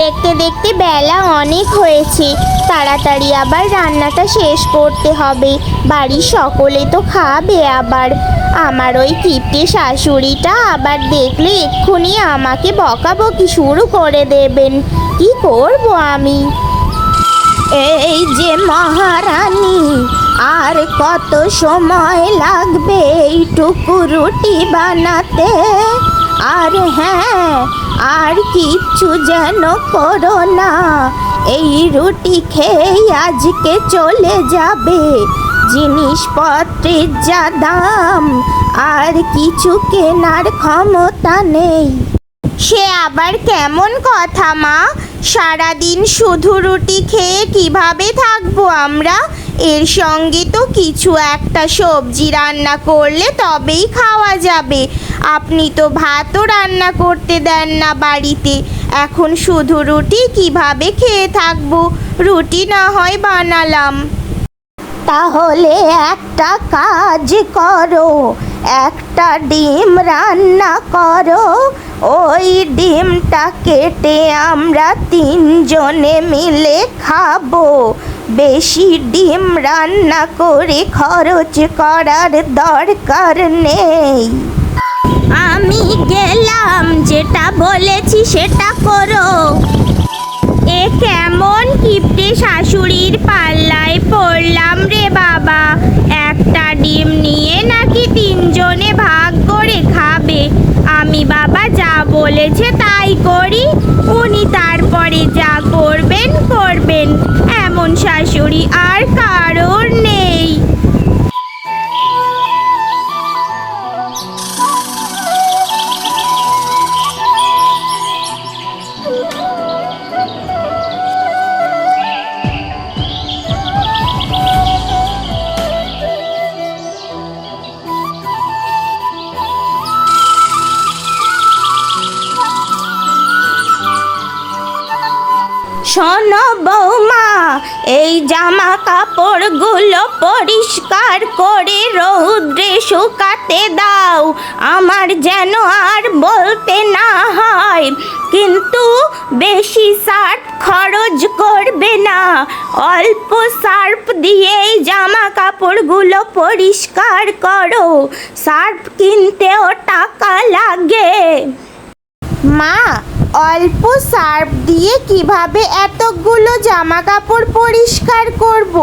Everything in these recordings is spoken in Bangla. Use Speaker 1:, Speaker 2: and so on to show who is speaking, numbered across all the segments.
Speaker 1: দেখতে দেখতে বেলা অনেক হয়েছে। তাড়াতাড়ি আবার রান্নাটা শেষ করতে হবে। বাড়ির সকলে তো খাবে আবার। আমার ওই কিপ্টে শাশুড়িটা আবার দেখলে এক্ষুনি আমাকে বকাবকি শুরু করে দেবেন। কি করব আমি? এই যে মহারানী, আর কত সময় লাগবে এইটুকু রুটি বানাতে? আর হ্যাঁ আর কিচ্ছু যেন করো না। এই রুটি খেয়ে আজকে চলে যাবে। জিনিসপত্রের যা দাম, আর কিছু কেনার ক্ষমতা নেই। সে আবার কেমন কথা মা? সারাদিন শুধু রুটি খেয়ে কীভাবে থাকব আমরা? এর সঙ্গে তো কিছু একটা সবজি রান্না করলে তবেই খাওয়া যাবে। আপনি তো ভাতও রান্না করতে দেন না বাড়িতে। এখন শুধু রুটি কীভাবে খেয়ে থাকব? রুটি না হয় বানালাম। তাহলে একটা কাজ করো। একটা ডিম রান্না করো। ওই ডিমটা কেটে আমরা তিনজনে মিলে খাব। বেশি ডিম রান্না করে খরচ করার দরকার নেই। আমি গেলাম, যেটা বলেছি সেটা করো। এ কেমন কিপ্টে শাশুড়ির পাল্লায় পড়লাম রে বাবা একটা ডিম নিয়ে নাকি তিনজনে ভাগ করে খাবে আমি বাবা যা বলেছে তাই করি। উনি তারপরে যা শোনো বৌমা, এই জামা কাপড়গুলো পরিষ্কার করে রৌদ্রে শুকাতে দাও। আমার যেন আর বলতে না হয়, কিন্তু বেশি সার্ফ খরচ করবে না। অল্প সার্ফ দিয়েই জামা কাপড়গুলো পরিষ্কার করো। সার্ফ কিনতেও টাকা লাগে। মা অল্প সার্ফ দিয়ে কীভাবে এতগুলো জামা কাপড় পরিষ্কার করব?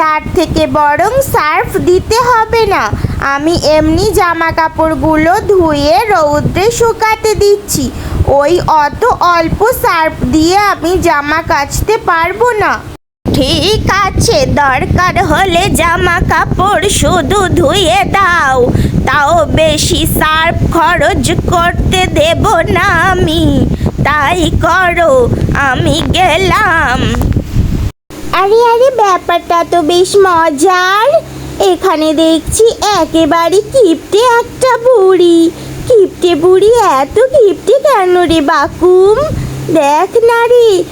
Speaker 1: তার থেকে বরং সার্ফ দিতে হবে না। আমি এমনি জামা কাপড়গুলো ধুয়ে রৌদ্রে শুকাতে দিচ্ছি। ওই অত অল্প সার্ফ দিয়ে আমি জামা কাচতে পারব না। ঠিক আছে, দরকার হলে জামা কাপড় শুধু ধুয়ে দাও। তাও বেশি সার্ফ খরচ করতে দেব না আমি। তাই করো, আমি গেলাম। আরে আরে, ব্যাপারটা তো বেশ মজার। এখানে দেখছি একেবারে কিপটে একটা বুড়ি। কিপটে বুড়ি এত কিপটে কেন রে বাকুম? দেখ না রে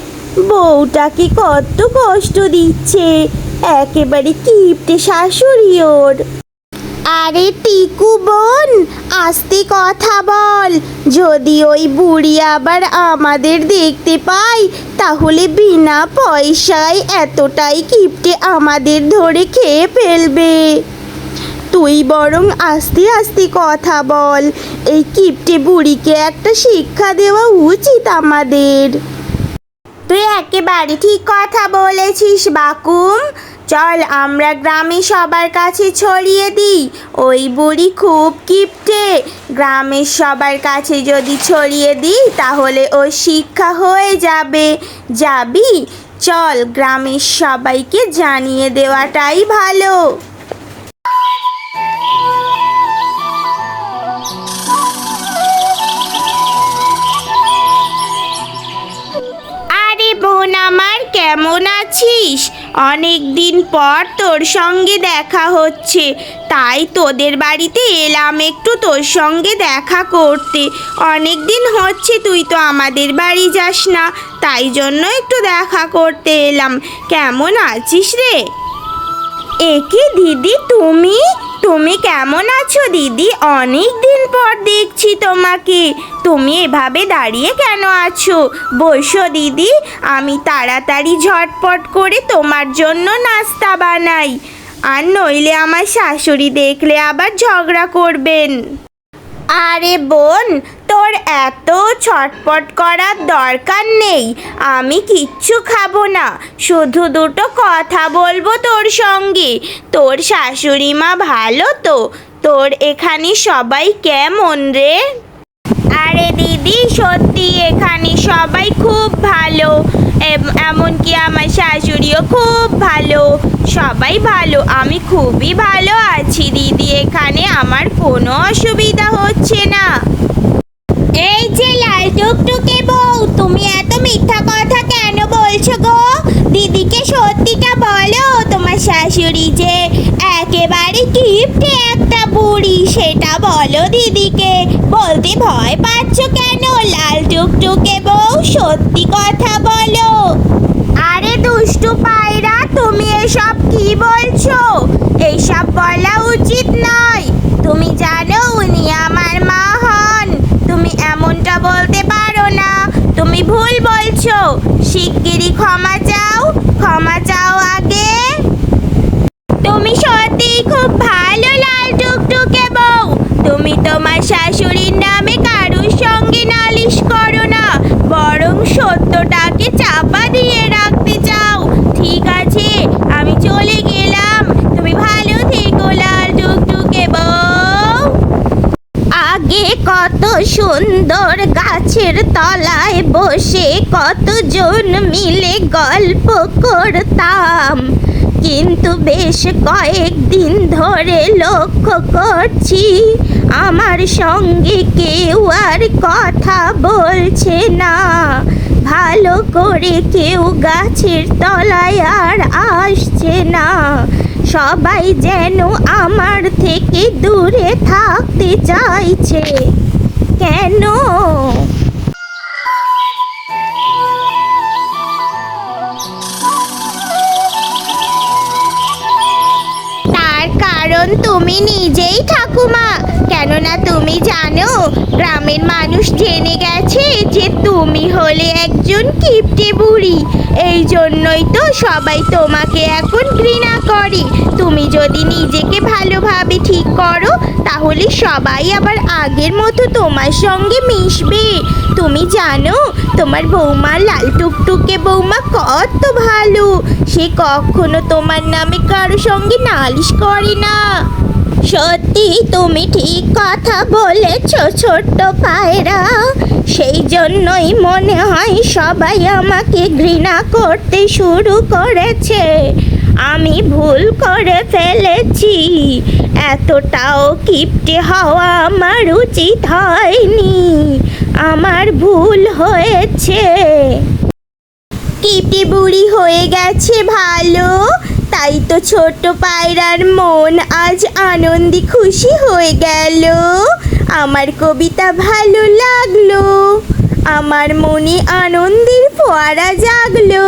Speaker 1: বউটাকে কত কষ্ট দিচ্ছে। একেবারে কিপটে শাশুড়ি ওর। আরে টিকু বোন, আস্তে কথা বল। যদি ওই বুড়ি আবার আমাদের দেখতে পাই তাহলে বিনা পয়সায় এতটাই কিপটে আমাদের ধরে খেয়ে ফেলবে। তুই বরং আস্তে আস্তে কথা বল। এই কিপটে বুড়িকে একটা শিক্ষা দেওয়া উচিত আমাদের। তুই একেবারে ঠিক কথা বলেছিস, বাকুম। চল আমরা গ্রামে সবার কাছে ছড়িয়ে দিই। ওই বুড়ি খুব কিপটে। গ্রামের সবার কাছে যদি ছড়িয়ে দিই, তাহলে ও শিক্ষা হয়ে যাবে। যাবি? চল গ্রামের সবাইকে জানিয়ে দেওয়াটাই ভালো। আরে বোন আমার, কেমন আছিস? অনেক দিন পর তোর সঙ্গে দেখা হচ্ছে। তাই তোদের বাড়িতে এলাম একটু তোর সঙ্গে দেখা করতে। অনেক দিন হচ্ছে তুই তো আমাদের বাড়ি যাস না, তাই জন্য একটু দেখা করতে এলাম। কেমন আছিস রে? একে দিদি, তুমি? তুমি কেমন আছো দিদি? অনেক দিন পর দেখছি তোমাকে। তুমি এভাবে দাঁড়িয়ে কেন আছো? বসো দিদি, আমি তাড়াতাড়ি ঝটপট করে তোমার জন্য নাস্তা বানাই। আর নইলে আমার শাশুড়ি দেখলে আবার ঝগড়া করবেন। আরে বোন তোর এত ছটপট করার দরকার নেই। আমি কিচ্ছু খাব না। শুধু দুটো কথা বলব তোর সঙ্গে। তোর শাশুড়ি মা ভালো তো? তোর এখানে সবাই কেমন রে? আরে দিদি, সত্যি এখানে সবাই খুব ভালো। এম- এমনকি আমার শাশুড়িও খুব ভালো। সবাই ভালো, আমি খুবই ভালো আছি দিদি। এখানে আমার কোনো অসুবিধা হচ্ছে না। টুকটুকে বউ, তুমি এত মিথ্যা কথা কেন বলছো গো? দিদিকে সত্যিটা বলো, তোমার শাশুড়ি যে একেবারে কিপটে একটা বুড়ি, সেটা বলো দিদিকে। বলতে ভয় পাচ্ছ কেন? লাল টুকটুকে বউ, সত্যি কথা বলো। আরে দুষ্টু পায়রা, তুমি এসব কি বলছো? এইসব বলা উচিত নয় তুমি জানো উনি আমার মা হন তুমি এমনটা বলতে পারো না তুমি ভুল বলছো শিগগিরই ক্ষমা চাও ক্ষমা চাও আগে। তুমি সত্যি খুব ভালো লাল টুকটুকে বউ। তুমি তোমার শাশুড়ির নামে কারুর সঙ্গে নালিশ করো না বরং সত্যটাকে চাপা দিয়ে রাখতে চাও ঠিক আছে আমি চলে গেলাম তুমি ভালো থেকো লাল টুকটুকে বউ আগে কত সুন্দর গাছের তলায় বসে কতজন মিলে গল্প করতাম। কিন্তু বেশ কয়েকদিন ধরে লক্ষ্য করছি, আমার সঙ্গে কেউ আর কথা বলছে না। ভালো করে কেউ গাছের তলায় আর আসছে না। সবাই যেন আমার থেকে দূরে থাকতে চাইছে। কেন? তার কারণ তুমি নিজেই ঠাকুমা। কেননা তুমি জানো, গ্রামের মানুষ জেনে গেছে তুমি হলে একজন কিপটে বুড়ি। এই জন্যই তো সবাই তোমাকে এখন ঘৃণা করে। তুমি যদি নিজেকে ভালোভাবে ঠিক করো, তাহলে সবাই আবার আগের মতো তোমার সঙ্গে মিশবে। তুমি জানো, তোমার বৌমা লাল টুকটুকে বৌমা কত ভালো। সে কখনো তোমার নামে কারও সঙ্গে নালিশ করে না। সত্যি তুমি ঠিক কথা বলেছ ছোট্ট পায়রা সেই জন্যই মনে হয় সবাই আমাকে ঘৃণা করতে শুরু করেছে। আমি ভুল করে ফেলেছি। এতটাও কিপটে হওয়া আমার উচিত হয়নি। আমার ভুল হয়েছে। কিপটে বুড়ি হয়ে গেছে ভালো। তাই তো ছোট্ট পায়রার মন আজ আনন্দে খুশি হয়ে গেল। আমার কবিতা ভালো লাগল, আমার মনে আনন্দের ফোয়ারা জাগলো।